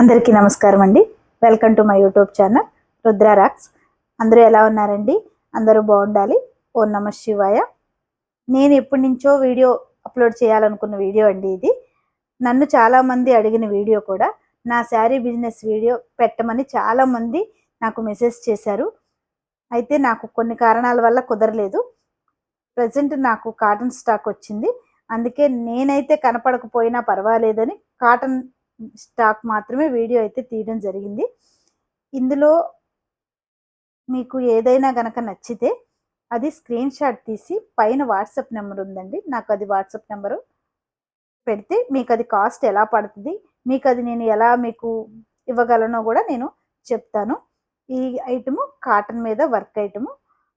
అందరికీ నమస్కారం అండి. Welcome to my YouTube channel Rudra rocks అందరూ ఎలా ఉన్నారండి? అందరూ బాగుండాలి. ఓ నమ శివాయ. నేను ఎప్పటి నుంచో వీడియో అప్లోడ్ చేయాలనుకున్న వీడియో అండి ఇది. నన్ను చాలామంది అడిగిన వీడియో కూడా నా శారీ బిజినెస్ వీడియో పెట్టమని చాలామంది నాకు మెసేజ్ చేశారు. అయితే నాకు కొన్ని కారణాల వల్ల కుదరలేదు. ప్రజెంట్ నాకు కాటన్ స్టాక్ వచ్చింది. అందుకే నేనైతే కనపడకపోయినా పర్వాలేదని కాటన్ స్టాక్ మాత్రమే వీడియో అయితే తీయడం జరిగింది. ఇందులో మీకు ఏదైనా గనక నచ్చితే అది స్క్రీన్ షాట్ తీసి పైన వాట్సాప్ నెంబర్ ఉందండి. నాకు అది వాట్సాప్ నెంబరు పెడితే మీకు అది కాస్ట్ ఎలా పడుతుంది మీకు అది నేను ఎలా మీకు ఇవ్వగలనో కూడా నేను చెప్తాను. ఈ ఐటము కాటన్ మీద వర్క్ ఐటము.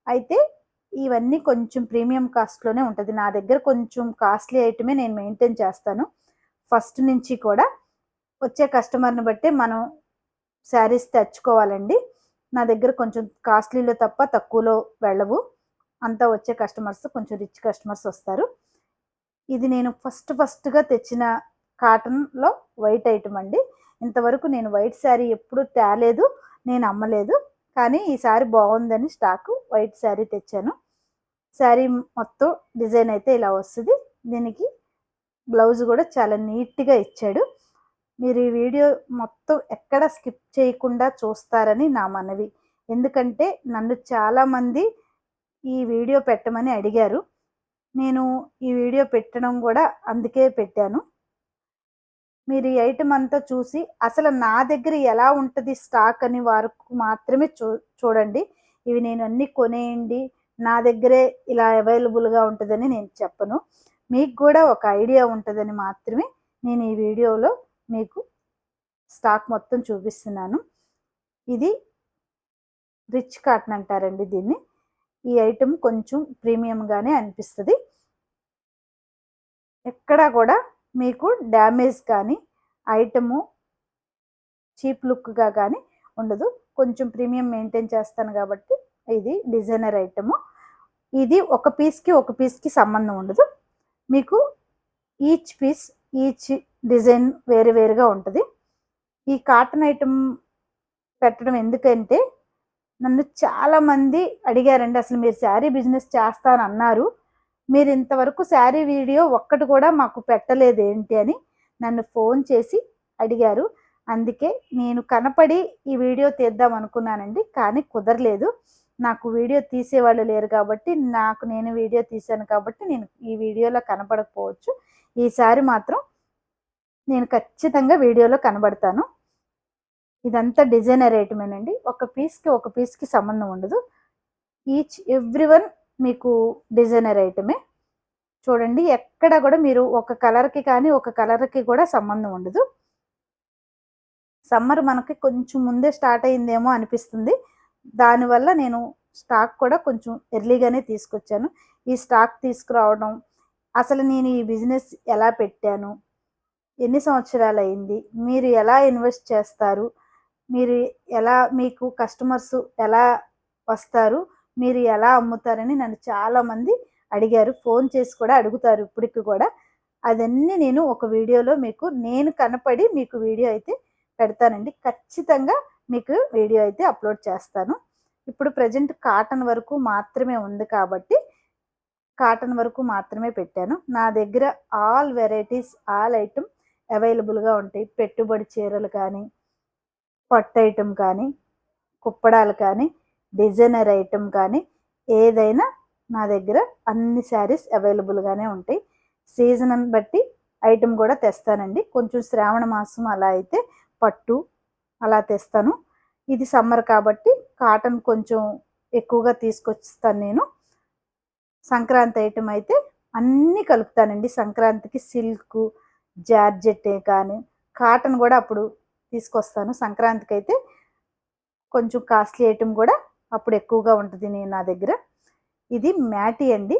అయితే ఇవన్నీ కొంచెం ప్రీమియం కాస్ట్లోనే ఉంటుంది. నా దగ్గర కొంచెం కాస్ట్లీ ఐటమే నేను మెయింటైన్ చేస్తాను. ఫస్ట్ నుంచి కూడా వచ్చే కస్టమర్ని బట్టి మనం శారీస్ తెచ్చుకోవాలండి. నా దగ్గర కొంచెం కాస్ట్లీలో తప్ప తక్కువలో వెళ్ళవు. అంతా వచ్చే కస్టమర్స్ కొంచెం రిచ్ కస్టమర్స్ వస్తారు. ఇది నేను ఫస్ట్ ఫస్ట్గా తెచ్చిన కాటన్లో వైట్ ఐటమ్ అండి. ఇంతవరకు నేను వైట్ శారీ ఎప్పుడు తేలేదు నేను అమ్మలేదు. కానీ ఈసారి బాగుందని స్టాక్ వైట్ శారీ తెచ్చాను. శారీ మొత్తం డిజైన్ అయితే ఇలా వస్తుంది. దీనికి బ్లౌజ్ కూడా చాలా నీట్గా ఇచ్చాడు. మీరు ఈ వీడియో మొత్తం ఎక్కడ స్కిప్ చేయకుండా చూస్తారని నా మనవి. ఎందుకంటే నన్ను చాలామంది ఈ వీడియో పెట్టమని అడిగారు. నేను ఈ వీడియో పెట్టడం కూడా అందుకే పెట్టాను. మీరు ఈ ఐటమ్ అంతా చూసి అసలు నా దగ్గర ఎలా ఉంటుంది స్టాక్ అని వారికి మాత్రమే చూ చూడండి. ఇవి నేను అన్నీ కొనేయండి. నా దగ్గరే ఇలా అవైలబుల్గా ఉంటుందని నేను చెప్పను. మీకు కూడా ఒక ఐడియా ఉంటుందని మాత్రమే నేను ఈ వీడియోలో మీకు స్టాక్ మొత్తం చూపిస్తున్నాను. ఇది రిచ్ కాటన్ అంటారండి దీన్ని. ఈ ఐటెం కొంచెం ప్రీమియంగానే అనిపిస్తుంది. ఎక్కడా కూడా మీకు డ్యామేజ్ కానీ ఐటము చీప్ లుక్గా కానీ ఉండదు. కొంచెం ప్రీమియం మెయింటైన్ చేస్తాను కాబట్టి ఇది డిజైనర్ ఐటము ఇది ఒక పీస్కి ఒక పీస్కి సంబంధం ఉండదు. మీకు ఈచ్ పీస్ ఈచ్ డిజైన్ వేరు వేరుగా ఉంటుంది. ఈ కాటన్ ఐటమ్ పెట్టడం ఎందుకంటే నన్ను చాలామంది అడిగారండి అసలు మీరు శారీ బిజినెస్ చేస్తాను అన్నారు మీరు ఇంతవరకు శారీ వీడియో ఒక్కటి కూడా మాకు పెట్టలేదు ఏంటి? అని నన్ను ఫోన్ చేసి అడిగారు. అందుకే నేను కనపడి ఈ వీడియో తీద్దాం అనుకున్నానండి కానీ కుదరలేదు. నాకు వీడియో తీసేవాళ్ళు లేరు కాబట్టి నాకు నేను వీడియో తీశాను కాబట్టి నేను ఈ వీడియోలో కనపడకపోవచ్చు. ఈసారి మాత్రం నేను ఖచ్చితంగా వీడియోలో కనబడతాను. ఇదంతా డిజైనర్ ఐటమేనండి. ఒక పీస్కి ఒక పీస్కి సంబంధం ఉండదు. ఈచ్ ఎవ్రీ వన్ మీకు డిజైనర్ ఐటమే. చూడండి ఎక్కడ కూడా మీరు ఒక కలర్కి కానీ ఒక కలర్కి కూడా సంబంధం ఉండదు. సమ్మర్ మనకి కొంచెం ముందే స్టార్ట్ అయిందేమో అనిపిస్తుంది. దానివల్ల నేను స్టాక్ కూడా కొంచెం ఎర్లీగానే తీసుకొచ్చాను. ఈ స్టాక్ తీసుకురావడం అసలు నేను ఈ బిజినెస్ ఎలా పెట్టాను? ఎన్ని సంవత్సరాలు అయింది మీరు ఎలా ఇన్వెస్ట్ చేస్తారు? మీరు ఎలా మీకు కస్టమర్స్ ఎలా వస్తారు? మీరు ఎలా అమ్ముతారని నన్ను చాలామంది అడిగారు. ఫోన్ చేసి కూడా అడుగుతారు ఇప్పటికి కూడా. అదన్నీ నేను ఒక వీడియోలో మీకు నేను కనపడి మీకు వీడియో అయితే పెడతానండి. ఖచ్చితంగా మీకు వీడియో అయితే అప్లోడ్ చేస్తాను. ఇప్పుడు ప్రజెంట్ కాటన్ వరకు మాత్రమే ఉంది కాబట్టి కాటన్ వరకు మాత్రమే పెట్టాను. నా దగ్గర ఆల్ వెరైటీస్ ఆల్ ఐటమ్ అవైలబుల్గా ఉంటాయి. పెట్టుబడి చీరలు కానీ పట్టు ఐటమ్ కానీ కుప్పడాలు కానీ డిజైనర్ ఐటమ్ కానీ ఏదైనా నా దగ్గర అన్ని శారీస్ అవైలబుల్గానే ఉంటాయి. సీజన్ బట్టి ఐటమ్ కూడా తెస్తానండి. కొంచెం శ్రావణ మాసం అలా అయితే పట్టు అలా తెస్తాను. ఇది సమ్మర్ కాబట్టి కాటన్ కొంచెం ఎక్కువగా తీసుకొస్తాను నేను. సంక్రాంతి ఐటెం అయితే అన్నీ కలుపుతానండి. సంక్రాంతికి సిల్క్ జార్జెట్ కానీ కాటన్ కూడా అప్పుడు తీసుకొస్తాను. సంక్రాంతికి అయితే కొంచెం కాస్ట్లీ ఐటెం కూడా అప్పుడు ఎక్కువగా ఉంటుంది నేను నా దగ్గర. ఇది మ్యాటీ అండి.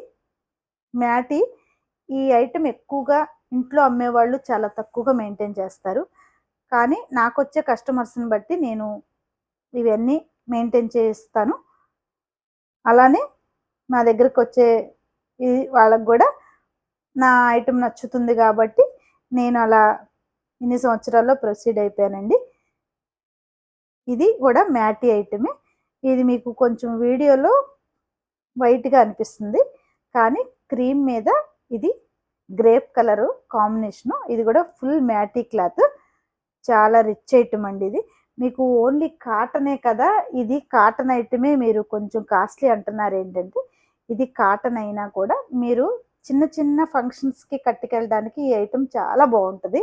మ్యాటీ ఈ ఐటెం ఎక్కువగా ఇంట్లో అమ్మేవాళ్ళు చాలా తక్కువగా మెయింటైన్ చేస్తారు. కానీ నాకు వచ్చే కస్టమర్స్ని బట్టి నేను ఇవన్నీ మెయింటైన్ చేస్తాను. అలానే నా దగ్గరకు వచ్చే వాళ్ళకు కూడా నా ఐటెం నచ్చుతుంది కాబట్టి నేను అలా ఇన్ని సంవత్సరాల్లో ప్రొసీడ్ అయిపోయానండి. ఇది కూడా మ్యాటీ ఐటమే ఇది మీకు కొంచెం వీడియోలో వైట్గా అనిపిస్తుంది. కానీ క్రీమ్ మీద ఇది గ్రేప్ కలరు కాంబినేషను ఇది కూడా ఫుల్ మ్యాటీ క్లాత్ చాలా రిచ్ ఐటమ్ అండి ఇది. మీకు ఓన్లీ కాటనే కదా ఇది కాటన్ ఐటమే మీరు కొంచెం కాస్ట్లీ అంటున్నారు ఏంటంటే ఇది కాటన్ అయినా కూడా మీరు చిన్న చిన్న ఫంక్షన్స్కి కట్టుకెళ్ళడానికి ఈ ఐటెం చాలా బాగుంటుంది.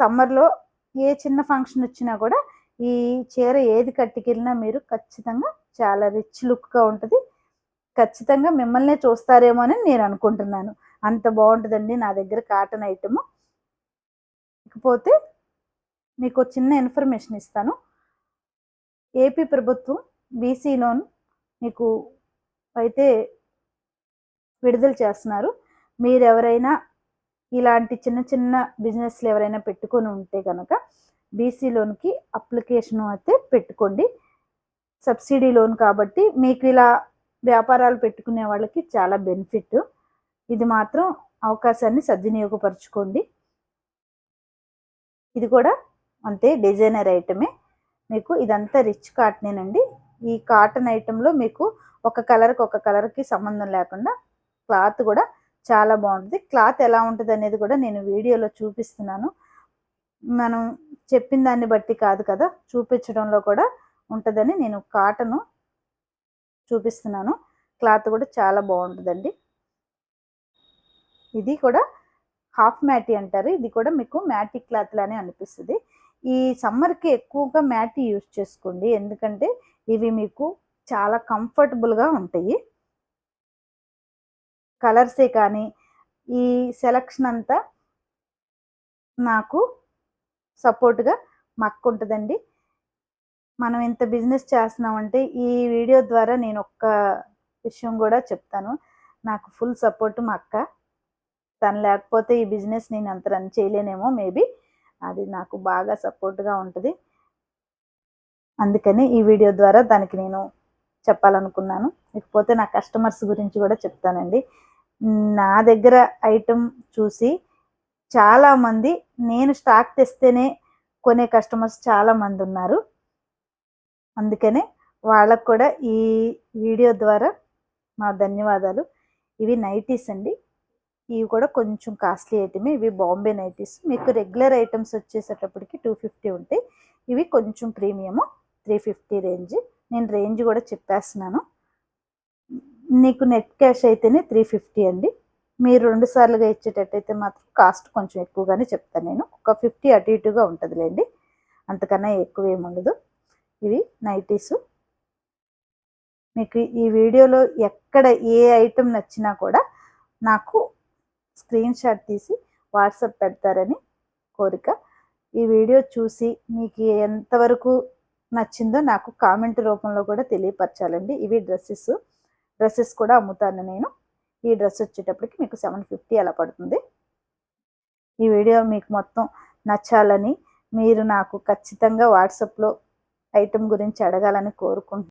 సమ్మర్లో ఏ చిన్న ఫంక్షన్ వచ్చినా కూడా ఈ చీర ఏది కట్టుకెళ్ళినా మీరు ఖచ్చితంగా చాలా రిచ్ లుక్గా ఉంటుంది. ఖచ్చితంగా మిమ్మల్నే చూస్తారేమో అని నేను అనుకుంటున్నాను. అంత బాగుంటుందండి నా దగ్గర కాటన్ ఐటమ్ ఇకపోతే మీకు చిన్న ఇన్ఫర్మేషన్ ఇస్తాను. ఏపీ ప్రభుత్వం బీసీ లోన్ మీకు అయితే విడుదల చేస్తున్నారు. మీరు ఎవరైనా ఇలాంటి చిన్న చిన్న బిజినెస్లు ఎవరైనా పెట్టుకొని ఉంటే కనుక బీసీ లోన్కి అప్లికేషన్ అయితే పెట్టుకోండి. సబ్సిడీ లోన్ కాబట్టి మీకు ఇలా వ్యాపారాలు పెట్టుకునే వాళ్ళకి చాలా బెనిఫిట్. ఇది మాత్రం అవకాశాన్ని సద్వినియోగపరచుకోండి. ఇది కూడా అంతే డిజైనర్ ఐటమే. మీకు ఇదంతా రిచ్ కాటనేనండి. ఈ కాటన్ ఐటెంలో మీకు ఒక కలర్కి ఒక కలర్కి సంబంధం లేకుండా క్లాత్ కూడా చాలా బాగుంటుంది. క్లాత్ ఎలా ఉంటుంది అనేది కూడా నేను వీడియోలో చూపిస్తున్నాను. మనం చెప్పిన దాన్ని బట్టి కాదు కదా చూపించడంలో కూడా ఉంటుందని నేను కాటను చూపిస్తున్నాను. క్లాత్ కూడా చాలా బాగుంటుందండి. ఇది కూడా హాఫ్ మ్యాటీ అంటారు. ఇది కూడా మీకు మ్యాటీ క్లాత్ లానే అనిపిస్తుంది. ఈ సమ్మర్కి ఎక్కువగా మ్యాటీ యూజ్ చేసుకోండి. ఎందుకంటే ఇవి మీకు చాలా కంఫర్టబుల్గా ఉంటాయి. కలర్సే కానీ ఈ సెలక్షన్ అంతా నాకు సపోర్ట్గా మక్కు ఉంటుందండి మనం ఇంత బిజినెస్ చేస్తున్నామంటే ఈ వీడియో ద్వారా నేను ఒక్క విషయం కూడా చెప్తాను. నాకు ఫుల్ సపోర్ట్ మా అక్క. తను లేకపోతే ఈ బిజినెస్ నేను అంత రన్ చేయలేనేమో మేబీ. అది నాకు బాగా సపోర్ట్గా ఉంటుంది. అందుకని ఈ వీడియో ద్వారా దానికి నేను చెప్పాలనుకున్నాను. ఇకపోతే నా కస్టమర్స్ గురించి కూడా చెప్తానండి. నా దగ్గర ఐటమ్ చూసి చాలామంది నేను స్టాక్ తెస్తేనే కొనే కస్టమర్స్ చాలామంది ఉన్నారు. అందుకనే వాళ్ళకు కూడా ఈ వీడియో ద్వారా మా ధన్యవాదాలు. ఇవి నైటీస్ అండి. ఇవి కూడా కొంచెం కాస్ట్లీ ఐటమే ఇవి బాంబే నైటీస్. మీకు రెగ్యులర్ ఐటమ్స్ వచ్చేసేటప్పటికి టూ ఫిఫ్టీ ఉంటాయి ఇవి కొంచెం ప్రీమియము త్రీ ఫిఫ్టీ రేంజ్ నేను రేంజ్ కూడా చెప్పేస్తున్నాను. నీకు నెట్ క్యాష్ అయితేనే త్రీ ఫిఫ్టీ అండి. మీరు రెండు సార్లుగా ఇచ్చేటట్టయితే మాత్రం కాస్ట్ కొంచెం ఎక్కువగానే చెప్తాను నేను. ఒక ఫిఫ్టీ అటు ఇటుగా ఉంటుందిలేండి. అంతకన్నా ఎక్కువ ఏముండదు ఇవి నైటీసు మీకు ఈ వీడియోలో ఎక్కడ ఏ ఐటెం నచ్చినా కూడా నాకు స్క్రీన్ షాట్ తీసి వాట్సాప్ పెడతారని కోరిక. ఈ వీడియో చూసి మీకు ఎంతవరకు నచ్చిందో నాకు కామెంట్ రూపంలో కూడా తెలియపరచాలండి. ఇవి డ్రెస్సెస్. డ్రెస్సెస్ కూడా అమ్ముతాను నేను. ఈ డ్రెస్ వచ్చేటప్పటికి మీకు సెవెన్ ఫిఫ్టీ అలా పడుతుంది. ఈ వీడియో మీకు మొత్తం నచ్చాలని మీరు నాకు ఖచ్చితంగా వాట్సాప్లో ఐటెం గురించి అడగాలని కోరుకుంటున్నాను.